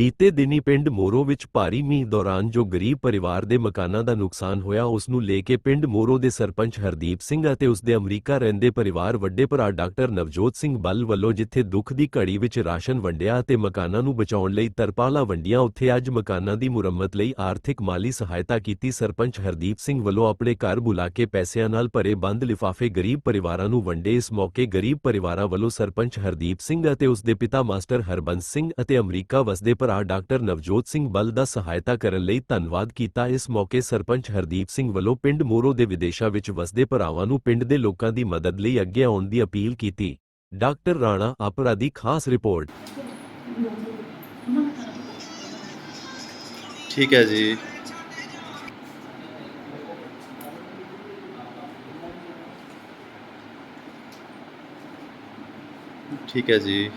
ਬੀਤੇ ਦਿਨੀ ਪਿੰਡ ਮੋਰੋ ਵਿੱਚ ਭਾਰੀ ਮੀਂਹ ਦੌਰਾਨ ਜੋ ਗਰੀਬ ਪਰਿਵਾਰ ਦੇ ਮਕਾਨਾਂ ਦਾ ਨੁਕਸਾਨ ਹੋਇਆ, ਉਸ ਨੂੰ ਲੈ ਕੇ ਪਿੰਡ ਮੋਰੋ ਦੇ ਸਰਪੰਚ ਹਰਦੀਪ ਸਿੰਘ ਅਤੇ ਉਸ ਦੇ ਅਮਰੀਕਾ ਰਹਿੰਦੇ ਪਰਿਵਾਰ ਵੱਡੇ ਭਰਾ ਡਾਕਟਰ ਨਵਜੋਤ ਸਿੰਘ ਬੱਲ ਵੱਲੋਂ ਜਿੱਥੇ ਦੁੱਖ ਦੀ ਘੜੀ ਵਿੱਚ ਰਾਸ਼ਨ ਵੰਡਿਆ ਅਤੇ ਮਕਾਨਾਂ ਨੂੰ ਬਚਾਉਣ ਲਈ ਤਰਪਾਲਾਂ ਵੰਡੀਆਂ, ਉੱਥੇ ਅੱਜ ਮਕਾਨਾਂ ਦੀ ਮੁਰੰਮਤ ਲਈ ਆਰਥਿਕ ਮਾਲੀ ਸਹਾਇਤਾ ਕੀਤੀ ਸਰਪੰਚ ਹਰਦੀਪ ਸਿੰਘ ਵੱਲੋਂ ਆਪਣੇ ਘਰ ਬੁਲਾ ਕੇ ਪੈਸਿਆਂ ਨਾਲ ਭਰੇ ਬੰਦ ਲਿਫਾਫੇ ਗਰੀਬ ਪਰਿਵਾਰਾਂ ਨੂੰ ਵੰਡੇ। ਇਸ ਮੌਕੇ ਗਰੀਬ ਪਰਿਵਾਰਾਂ ਵੱਲੋਂ ਸਰਪੰਚ ਹਰਦੀਪ ਸਿੰਘ ਅਤੇ ਉਸ ਦੇ ਪਿਤਾ ਮਾਸਟਰ ਹਰਬੰਸ ਸਿੰਘ ਅਤੇ ਅਮਰੀਕਾ ਵਸਦੇ ਭਰਾ ਡਾਕਟਰ ਨਵਜੋਤ ਸਿੰਘ ਬੱਲ ਦਾ ਸਹਾਇਤਾ ਕਰਨ ਲਈ ਧੰਨਵਾਦ ਕੀਤਾ। ਇਸ ਮੌਕੇ ਸਰਪੰਚ ਹਰਦੀਪ ਸਿੰਘ ਵੱਲੋਂ ਪਿੰਡ ਮੋਰੋ ਦੇ ਵਿਦੇਸ਼ਾਂ ਵਿੱਚ ਵਸਦੇ ਭਰਾਵਾਂ ਨੂੰ ਪਿੰਡ ਦੇ ਲੋਕਾਂ ਦੀ ਮਦਦ ਲਈ ਅੱਗੇ ਆਉਣ ਦੀ ਅਪੀਲ ਕੀਤੀ। ਡਾਕਟਰ ਰਾਣਾ ਆਪਰਾ ਦੀ ਖਾਸ ਰਿਪੋਰਟ। ਠੀਕ ਹੈ ਜੀ। ਠੀਕ ਹੈ ਜੀ।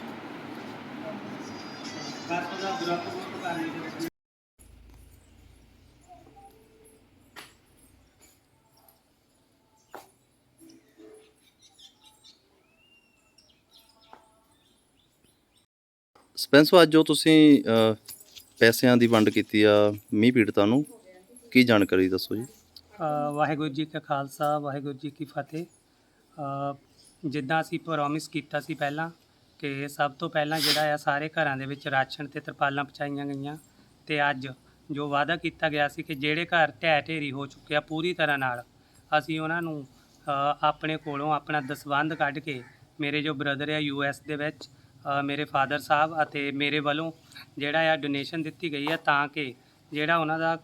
ਸਪੈਂਸੋ ਅੱਜ ਜੋ ਤੁਸੀਂ ਅਹ, ਪੈਸਿਆਂ ਦੀ ਵੰਡ ਕੀਤੀ ਆ ਮੀਂਹ ਪੀੜਤਾਂ ਨੂੰ ਕੀ ਜਾਣਕਾਰੀ ਦੱਸੋ ਜੀ? ਅ, ਵਾਹਿਗੁਰੂ ਜੀ ਕਾ ਖਾਲਸਾ ਵਾਹਿਗੁਰੂ ਜੀ ਕੀ ਫਤਿਹ। ਅ, ਜਿੱਦਾਂ ਅਸੀਂ ਪ੍ਰੋਮਿਸ ਕੀਤਾ ਸੀ ਪਹਿਲਾਂ ਕਿ ਸਭ ਤੋਂ ਪਹਿਲਾਂ ਜਿਹੜਾ ਆ ਸਾਰੇ ਘਰਾਂ ਦੇ ਵਿੱਚ ਰਾਸ਼ਨ ਤੇ ਤਰਪਾਲਾਂ ਪਹੁੰਚਾਈਆਂ ਗਈਆਂ ਤੇ ਅੱਜ ਜੋ ਵਾਅਦਾ ਕੀਤਾ ਗਿਆ ਸੀ ਕਿ ਜਿਹੜੇ ਘਰ ਢਹਿ ਢੇਰੀ ਹੋ ਚੁੱਕੇ ਆ ਪੂਰੀ ਤਰ੍ਹਾਂ ਨਾਲ ਅਸੀਂ ਉਹਨਾਂ ਨੂੰ ਅ, ਆਪਣੇ ਕੋਲੋਂ ਆਪਣਾ ਦਸਵੰਧ ਕੱਢ ਕੇ ਮੇਰੇ ਜੋ ਬ੍ਰਦਰ ਆ ਯੂ ਯੂਐਸ ਦੇ ਵਿੱਚ ਮੇਰੇ ਫਾਦਰ ਸਾਹਿਬ ਅਤੇ ਮੇਰੇ ਵੱਲੋਂ ਜਿਹੜਾ ਆ ਡੋਨੇਸ਼ਨ ਦਿੱਤੀ ਗਈ ਆ ਤਾਂ ਕਿ ਜਿਹੜਾ ਉਹਨਾਂ ਦਾ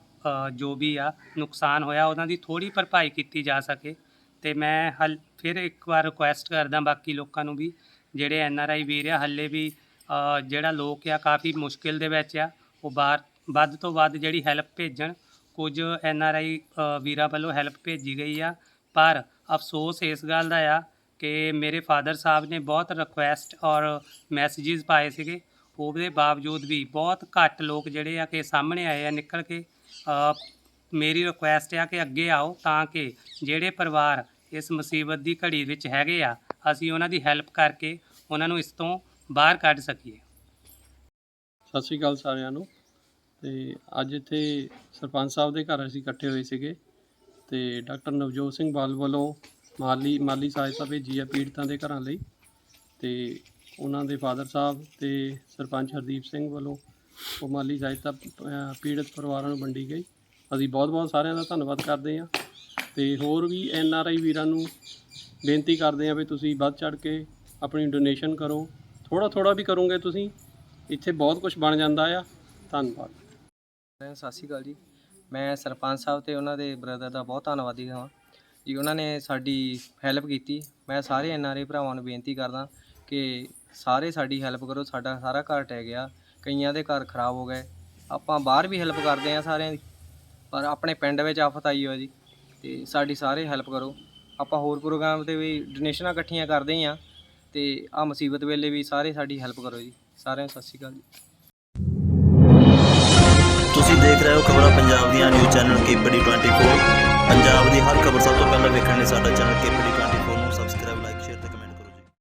ਜੋ ਵੀ ਆ ਨੁਕਸਾਨ ਹੋਇਆ ਉਹਨਾਂ ਦੀ ਥੋੜੀ ਭਰਪਾਈ ਕੀਤੀ ਜਾ ਸਕੇ। ਤੇ ਮੈਂ ਹਲ, ਫਿਰ ਇੱਕ ਵਾਰ ਰਿਕੁਐਸਟ ਕਰਦਾ ਬਾਕੀ ਲੋਕਾਂ ਨੂੰ ਵੀ, ਜਿਹੜੇ ਐਨ ਆਰ ਆਈ ਵੀਰ ਆ, ਹੱਲੇ ਵੀ ਜਿਹੜਾ ਲੋਕ ਆ ਕਾਫੀ ਮੁਸ਼ਕਿਲ ਦੇ ਵਿੱਚ ਆ, ਉਹ ਬਾਹਰ, ਵੱਧ ਤੋਂ ਵੱਧ ਜਿਹੜੀ ਹੈਲਪ ਭੇਜਣ, ਕੁਝ ਐਨ ਆਰ ਆਈ ਵੀਰਾਂ ਵੱਲੋਂ ਹੈਲਪ ਭੇਜੀ ਗਈ ਆ। ਪਰ ਅਫਸੋਸ ਇਸ ਗੱਲ ਦਾ ਆ ਕਿ ਮੇਰੇ ਫਾਦਰ ਸਾਹਿਬ ਨੇ ਬਹੁਤ ਰਿਕੁਐਸਟ ਔਰ ਮੈਸੇजेस ਪਾਏ ਸੀਗੇ। ਉਹਦੇ ਬਾਵਜੂਦ ਵੀ ਬਹੁਤ ਘੱਟ ਲੋਕ ਜਿਹੜੇ ਆ ਕਿ ਸਾਹਮਣੇ ਆਏ ਆ ਨਿਕਲ ਕੇ ਮੇਰੀ ਰਿਕੁਐਸਟ ਆ ਕਿ ਅੱਗੇ ਆਓ ਤਾਂ ਕਿ ਜਿਹੜੇ ਪਰਿਵਾਰ ਇਸ ਮੁਸੀਬਤ ਦੀ ਘੜੀ ਵਿੱਚ ਹੈਗੇ ਆ, ਅਸੀਂ ਉਹਨਾਂ ਦੀ ਹੈਲਪ ਕਰਕੇ ਉਹਨਾਂ ਨੂੰ ਇਸ ਤੋਂ ਬਾਹਰ ਕੱਢ ਸਕੀਏ। ਸਤਿ ਸ਼੍ਰੀ ਅਕਾਲ ਸਾਰਿਆਂ ਨੂੰ। ਤੇ ਅੱਜ ਇੱਥੇ ਸਰਪੰਚ ਸਾਹਿਬ ਦੇ ਘਰ ਅਸੀਂ ਇਕੱਠੇ ਹੋਏ ਸੀਗੇ ਤੇ ਡਾਕਟਰ ਨਵਜੋਤ ਸਿੰਘ ਬਾਲ ਵੱਲੋਂ ਮਾਲੀ ਮਾਲੀ ਸਹਾਇਤਾ ਭੇਜੀ ਆ ਪੀੜਤਾਂ ਦੇ ਘਰਾਂ ਲਈ ਤੇ ਉਹਨਾਂ ਦੇ ਫਾਦਰ ਸਾਹਿਬ ਤੇ ਸਰਪੰਚ ਹਰਦੀਪ ਸਿੰਘ ਵੱਲੋਂ ਉਹ ਮਾਲੀ ਸਹਾਇਤਾ ਅ, ਪੀੜਤ ਪਰਿਵਾਰਾਂ ਨੂੰ ਵੰਡੀ ਗਈ। ਅਸੀਂ ਬਹੁਤ-ਬਹੁਤ ਸਾਰਿਆਂ ਦਾ ਧੰਨਵਾਦ ਕਰਦੇ ਹਾਂ ਤੇ ਹੋਰ ਵੀ ਐਨ ਆਰ ਆਈ ਵੀਰਾਂ ਨੂੰ ਬੇਨਤੀ ਕਰਦੇ ਹਾਂ ਵੀ ਤੁਸੀਂ ਵੱਧ ਚੜ ਕੇ ਆਪਣੀ ਡੋਨੇਸ਼ਨ ਕਰੋ। ਥੋੜਾ ਥੋੜਾ ਵੀ ਕਰੋਗੇ ਤੁਸੀਂ ਇੱਥੇ ਬਹੁਤ ਕੁਝ ਬਣ ਜਾਂਦਾ ਆ। ਧੰਨਵਾਦ। ਸਤਿ ਸ਼੍ਰੀ ਅਕਾਲ ਜੀ। ਮੈਂ ਸਰਪੰਚ ਸਾਹਿਬ ਤੇ ਉਹਨਾਂ ਦੇ ਬ੍ਰਦਰ ਦਾ ਬਹੁਤ ਧੰਨਵਾਦੀ ਹਾਂ। ਕਿ ਉਹਨਾਂ ਨੇ ਸਾਡੀ ਹੈਲਪ ਕੀਤੀ। ਮੈਂ ਸਾਰੇ ਐਨਆਰਏ ਭਰਾਵਾਂ ਨੂੰ ਬੇਨਤੀ ਕਰਦਾ ਕਿ ਸਾਰੇ ਸਾਡੀ ਹੈਲਪ ਕਰੋ, ਸਾਡਾ ਸਾਰਾ ਘਰ ਟਹਿ ਗਿਆ, ਕਈਆਂ ਦੇ ਘਰ ਖਰਾਬ ਹੋ ਗਏ। ਆਪਾਂ ਬਾਹਰ ਵੀ ਹੈਲਪ ਕਰਦੇ ਆ ਸਾਰਿਆਂ ਦੀ, ਪਰ ਆਪਣੇ ਪਿੰਡ ਵਿੱਚ ਆਫਤ ਆਈ ਹੋਈ ਜੀ। ਤੇ ਸਾਡੀ ਸਾਰੇ ਹੈਲਪ ਕਰੋ। ਆਪਾਂ ਹੋਰ ਪ੍ਰੋਗਰਾਮ ਤੇ ਵੀ ਡੋਨੇਸ਼ਨਾਂ ਇਕੱਠੀਆਂ ਕਰਦੇ ਹੀ ਆ ਤੇ ਆ ਮੁਸੀਬਤ ਵੇਲੇ ਵੀ ਸਾਰੇ ਸਾਡੀ ਹੈਲਪ ਕਰੋ ਜੀ। ਸਾਰਿਆਂ ਨੂੰ ਸਤਿ ਸ਼੍ਰੀ ਅਕਾਲ ਜੀ। ਤੁਸੀਂ ਦੇਖ ਰਹੇ ਹੋ ਖਬਰਾਂ ਪੰਜਾਬ ਦੀਆਂ, ਨਿਊਜ਼ ਚੈਨਲ ਕੇਪੀਡੀ 24 ਪੰਜਾਬ ਦੀ ਹਰ ਖਬਰ ਸਭ ਤੋਂ ਪਹਿਲਾਂ ਵੇਖਣ ਲਈ ਸਾਡਾ ਚੈਨਲ ਕੇਪੀਡੀ 24 ਨੂੰ ਸਬਸਕ੍ਰਾਈਬ